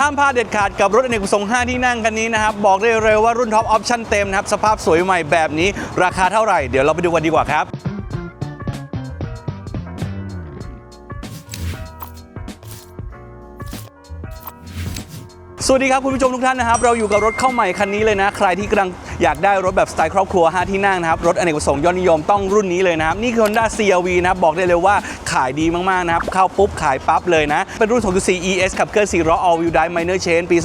ห้ามพลาดเด็ดขาดกับรถอเนกประสงค์5ที่นั่งคันนี้นะครับ บอกได้เลยว่ารุ่นท็อปออปชั่นเต็มนะครับ สภาพสวยใหม่แบบนี้ ราคาเท่าไหร่ เดี๋ยวเราไปดูกันดีกว่าครับสวัสดีครับคุณผู้ชมทุกท่านนะครับ เราอยู่กับรถเข้าใหม่คันนี้เลยนะ ใครที่กำลัง อยากได้รถแบบสไตล์ครอบครัว 5 ที่นั่งนะครับ รถอเนกประสงค์ยอดนิยมต้องรุ่นนี้เลยนะครับ นี่คือ Honda CRV นะครับบอกได้เลยว่าขายดีมากๆนะครับ เข้าปุ๊บขายปั๊บเลยนะ เป็นรุ่น 2.4 ES ขับเคลื่อน4ล้อ All Wheel Drive Minor Change ปี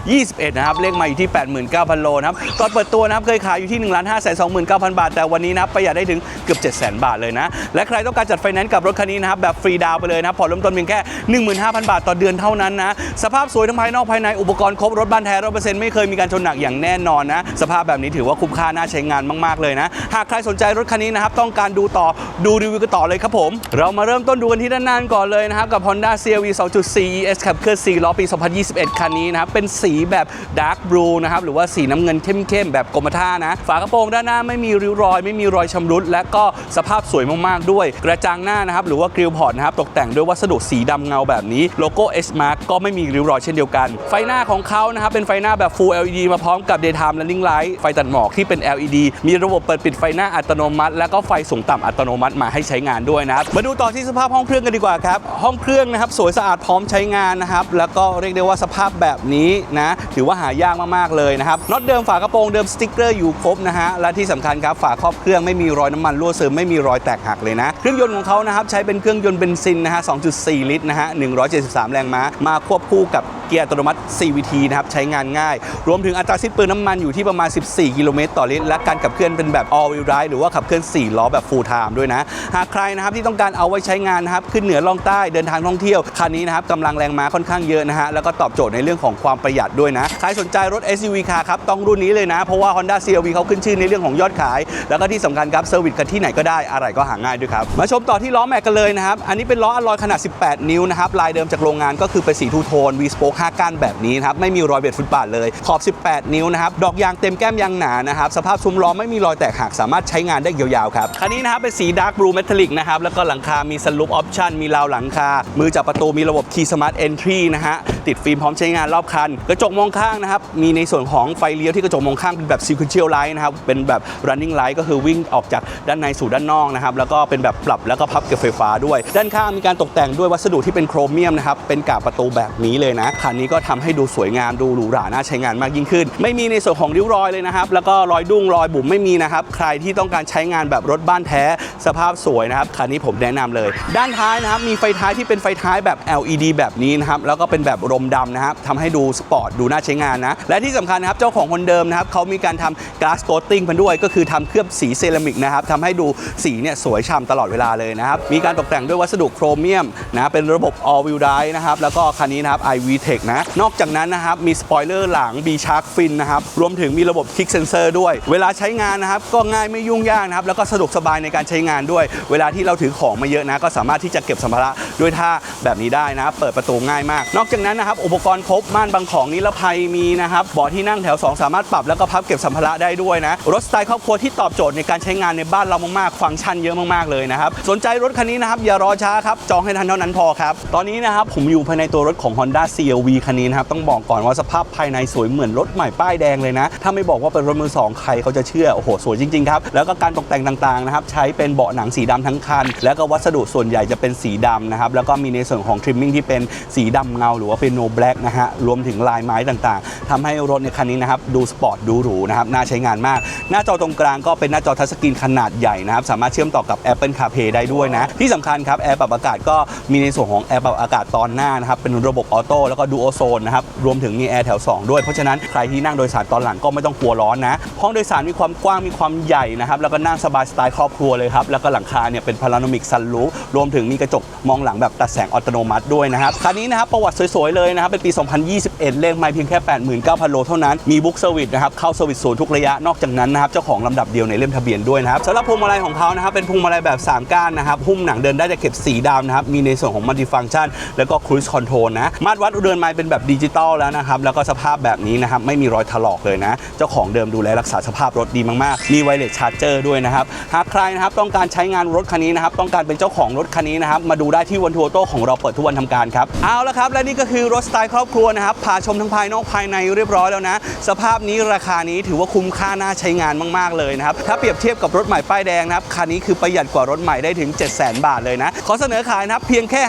2021 นะครับ เลขมาอยู่ที่ 89,000 โลนะครับตอนเปิดตัวนะครับเคยขายอยู่ที่ 1 5 2 9 0 0 0 บาท แต่วันนี้นะประหยัดได้ถึงเกือบ700,000 บาทเลยนะและใครต้องการจัดไฟแนนซ์กับรถคันนี้นะครับแบบฟรีดาวไปเลยนะผ่อนเริ่มต้นเพียงแค่ 15,000 บาทต่อเดือนเท่านั้นนะสภาพสวยทั้งภายนอกภายในอุปกรณ์ครบรถบ้านแท้ร้อไม่เคยมีการชนหนักอย่างแน่นอนนะสภาพแบบนี้ถือว่าคุ้มค่าน่าใช้งานมากๆเลยนะ หากใครสนใจรถคันนี้นะครับต้องการดูต่อดูรีวิวกันต่อเลยครับผม เรามาเริ่มต้นดูกันที่ด้านหน้าก่อนเลยนะครับกับ Honda CRV 2.4 ES ขับเคลื่อน4ล้อปี 2021 คันนี้นะครับเป็นสีแบบ Dark Blue นะครับหรือว่าสีน้ำเงินเข้มๆแบบกรมท่านะ ฝากระโปรงด้านหน้าไม่มีริ้วรอย ไม่มีรอยชำรุด และก็สภาพสวยมากๆด้วย กระจังหน้านะครับหรือว่ากริลพอร์ตนะครับตกแต่งด้วยวัสดุสีดำเงาแบบนี้โลโก้ S Mark ก็ไม่มีริ้วรอยเช่นเดียวกัน ไฟหน้าของเขานะครับเป็นไฟหน้าแบบ Full LED มาพร้อมกับ Daytime Running Light ไฟตัดหมอกที่เป็น LED มีระบบเปิดปิดไฟหน้าอัตโนมัติ และก็ไฟสูงต่ำอัตโนมัติมาให้ใช้งานด้วยนะครับมาดูต่อที่สภาพห้องเครื่องกันดีกว่าครับห้องเครื่องนะครับสวยสะอาดพร้อมใช้งานนะครับแล้วก็เรียกได้ว่าสภาพแบบนี้นะถือว่าหายากมากๆเลยนะครับน็อตเดิมฝากระโปรงเดิมสติ๊กเกอร์อยู่ครบนะฮะและที่สำคัญครับฝาครอบเครื่องไม่มีรอยน้ำมันรั่วซึมไม่มีรอยแตกหักเลยนะเครื่องยนต์ของเขานะครับใช้เป็นเครื่องยนต์เบนซินนะฮะ2.4 ลิตรนะฮะ173 แรงม้ามาควบคู่กับ เกียร์อัตโนมัติ CVT นะครับใช้งานง่าย รวมถึงอัตราสิ้นเปลืองน้ำมันอยู่ที่ประมาณ 14 กิโลเมตรต่อลิตร และการขับเคลื่อนเป็นแบบ all wheel drive หรือว่าขับเคลื่อน 4 ล้อแบบ full time ด้วยนะ หากใครนะครับที่ต้องการเอาไว้ใช้งานนะครับขึ้นเหนือล่องใต้เดินทางท่องเที่ยวคันนี้นะครับกำลังแรงม้าค่อนข้างเยอะนะฮะแล้วก็ตอบโจทย์ในเรื่องของความประหยัดด้วยนะใครสนใจรถ SUV คาครับต้องรุ่นนี้เลยนะเพราะว่า Honda CRV เขาขึ้นชื่อในเรื่องของยอดขาย แล้วก็ที่สำคัญครับเซอร์วิสกันที่ไหนก็ได้อะไรก็หาง่ายด้วยครับมาชมต่อที่ล้อแม็กกันเลยนะครับอันนี้เป็นล้ออลลอยขนาด 18 นิ้วนะครับลายเดิมจากโรงงานก็คือเป็นสีทูโทน V spoke 5 ก้านแบบนี้นะครับไม่มีรอยเบียดฟุตบาทเลยขอบ 18 นิ้วนะครับดอกยางเต็มแก้มยางหนานะครับสภาพซุ้มล้อไม่มีรอยแตกหักสามารถใช้งานได้ยาวๆครับคันนี้นะครับเป็นสีดาร์กบลูเมทัลลิกนะครับแล้วก็หลังคา มีสลูปออปชั่นมีราวหลังคา มือจับประตูมีระบบ Key Smart Entry นะฮะติดฟิล์มพร้อมใช้งานรอบคัน กระจกมองข้างนะครับมีในส่วนของไฟเลี้ยวที่กระจกมองข้างเป็นแบบ sequential light นะครับเป็นแบบ running light ก็คือวิ่งออกจากด้านในสู่ด้านนอกนะครับแล้วก็เป็นแบบปรับแล้วก็พับเก็บไฟฟ้าด้วย ด้านข้างมีการตกแต่งด้วยวัสดุที่เป็นโครเมียมนะครับเป็นกาบประตูแบบนี้เลยนะคันนี้ก็ทำให้ดูสวยงามดูหรูหราน่าใช้งานมากยิ่งขึ้น ไม่มีในส่วนของริ้วรอยเลยนะครับ แล้วก็รอยดุ้งรอยบุ๋มไม่มีนะครับ ใครที่ต้องการใช้งานแบบรถบ้านแท้ สภาพสวยนะครับ คันนี้ผมแนะนำเลย ด้านท้ายนะครับ มีไฟท้ายที่เป็นไฟท้ายแบบ LED แบบนี้นะครับ แล้วก็เป็นแบบรมดำนะครับทำให้ดูสปอร์ตดูน่าใช้งานนะ และที่สำคัญนะครับ เจ้าของคนเดิมนะครับเขามีการทำ glass coating มันด้วย ก็คือทำเคลือบสีเซรามิกนะครับทำให้ดูสีเนี่ยสวยฉ่ำตลอดเวลาเลยนะครับ มีการตกแต่งด้วยวัสดุโครเมียมนะ เป็นระบบ all wheel drive นะครับ แล้วก็คันนี้นะครับ iV Tech นะ นอกจากนั้นนะครับ มีสปอยเลอร์หลัง B Shark Fin นะครับ รวมถึงมีระบบ Kick Sensor ด้วย เวลาใช้งานนะครับ ก็ง่ายไม่ยุ่งยากนะครับ แล้วก็สะดวกสบายในการใช้งานด้วย เวลาที่เราถือของมาเยอะนะ ก็สามารถที่จะเก็บสัมภาระด้วยท่าแบบนี้ได้นะ เปิดประตูง่ายมาก นอกจากนั้นนะครับ อุปกรณ์ครบ ม่านบังของนิรภัยมีนะครับเบาะที่นั่งแถว 2 สามารถปรับแล้วก็พับเก็บสัมภาระได้ด้วยนะ รถสไตล์ครอบครัวที่ตอบโจทย์ในการใช้งานในบ้านเรามากๆ ฟังก์ชันเยอะมากๆเลยนะครับ สนใจรถคันนี้นะครับอย่ารอช้าครับ จองให้ทันเท่านั้นพอครับ ตอนนี้นะครับผมอยู่ภายในตัวรถของ Honda CRV คันนี้นะครับต้องบอกก่อนว่าสภาพภายในสวยเหมือนรถใหม่ป้ายแดงเลยนะ ถ้าไม่บอกว่าเป็นรถมือสองใครเขาจะเชื่อ โอ้โห สวยจริง ๆ ครับ แล้วก็การตกแต่งต่างๆนะครับใช้เป็นเบาะหนังสีดำทั้งคัน แล้วก็วัสดุส่วนใหญ่จะเป็นสีดำนะครับแล้วก็มีในส่วนของทริมมิ่งที่เป็นสีดำเงาหรือว่าเป็นโนแบล็กนะฮะรวมถึงลายไม้ต่างๆทำให้รถในคันนี้นะครับดูสปอร์ตดูหรูนะครับน่าใช้งานมาก หน้าจอตรงกลางก็เป็นหน้าจอทัชสกรีนขนาดใหญ่นะครับสามารถเชื่อมต่อกับ Apple CarPlay ได้ด้วยนะที่สำคัญครับแอร์ปรับอากาศก็มีในส่วนของแอร์ปรับอากาศตอนหน้านะครับเป็นระบบออโต้แล้วก็ดูโอโซนนะครับ รวมถึงมีแอร์แถว 2 ด้วย เพราะฉะนั้นใครที่นั่งโดยสารตอนหลังก็ไม่ต้องกลัวร้อนนะ ห้องโดยสารมีความกว้างมีความใหญ่นะครับ แล้วก็นั่งสบายสไตล์ครอบครัวเลยครับ แล้วก็หลังคาเนี่ยเป็นพาราโนมิกซันรูฟรวมถึงมีกระจกมองหลังแบบตัดแสงอัตโนมัติด้วยนะครับคันนี้นะครับประวัติสวยๆเลยนะครับเป็นปี 2021 เลขไม่เพียงแค่ 89,000 โลเท่านั้นมีบุ๊กเซอร์วิสนะครับเข้าเซอร์วิสศูนย์ทุกระยะนอกจากนั้นนะครับเจ้าของลำดับเดียวในเล่มทะเบียนด้วยนะครับสำหรับพวงมาลัยของเขานะครับเป็นพวงมาลัยแบบ 3 ก้านนะครับหุ้มหนังเดินได้แต่เก็บสีดำนะครับมีในส่วนของมัลติฟังก์ชัน แล้วก็ครู i คอนโทรลนะมาตรวัดเรือนนไม้เป็นแบบดิจิตอลแล้วนะครับ แล้วก็สภาพแบบนี้นะครับ ไม่มีรอยถลอกเลยนะ เจ้าของเดิมดูแลรักษาสภาพรถดีมากๆ มีไวเลสชาร์จเจอร์ด้วยนะครับ หากใครนะครับต้องการใช้งานรถคันนี้นะครับ ต้องการเป็นเจ้าของรถคันนี้นะครับ มาดูได้ที่วันทัวร์โต้ของเราเปิดทุกวันทำการครับ เอาละครับ และนี่ก็คือรถสไตล์ครอบครัวนะครับ พาชมทั้งภายนอกภายในเรียบร้อยแล้วนะ สภาพนี้ราคานี้ถือว่าคุ้มค่าน่าใช้งานมากๆเลยนะครับ ถ้าเปรียบเทียบกับรถใหม่ป้ายแดงนะครับ คันนี้คือประหยัดกว่ารถใหม่ได้ถึง 700,000 บาทเลยนะ ขอเสนอขายนะครับ เพียงแค่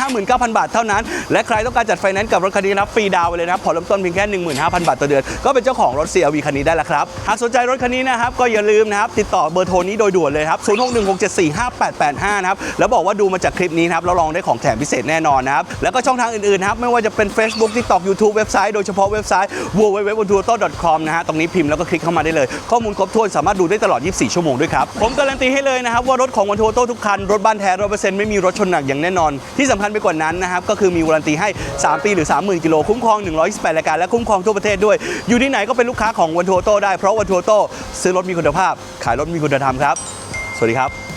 859,000 บาทเท่านั้น และใครต้องการจัดไฟแนนซ์กับรถคันนี้นะฟรีดาวไปเลยนะครับผ่อนเริ่มต้นเพียงแค่ 15,000 บาทต่อเดือน ก็เป็นเจ้าของรถ CRV คันนี้ได้แล้วครับ หากสนใจรถคันนี้นะครับ ก็อย่าลืมนะครับ ติดต่อเบอร์โทรนี้โดยด่วนเลยครับ 0616745885 นะครับ แล้วบอกว่าดูมาจากคลิปนี้นะครับแล้วลองได้ของแถมพิเศษแน่นอนนะครับ แล้วก็ช่องทางอื่นๆนะครับไม่ว่าจะเป็น Facebook TikTok YouTube เว็บไซต์โดยเฉพาะเว็บไซต์ www.tour.com นะฮะตรงนี้พิมพ์แล้วก็คลิกเข้ามาได้เลย ข้อมูลครบถ้วนสามารถดูได้ตลอด 24 ชั่วโมงด้วยครับผมการันตีให้เลยนะครับว่ารถของวันทัวโต้ทุกคันรถบ้านแท้ร้อยเปอร์เซ็นต์ไม่มีรถชนหนักอย่างแน่นอน ที่สำคัญไปกว่านั้นนะครับก็คือมีวารันตีให้ 3 ปีหรือ 30,000 กิโลคุ้มครอง 128รายการและคุ้มครองทั่วประเทศด้วย อยู่ที่ไหนก็เป็นลูกค้าของวันทัวโต้ได้เพราะวันทัวโต้ซื้อรถมีคุณภาพ ขายรถมีคุณธรรมครับ สวัสดีครับ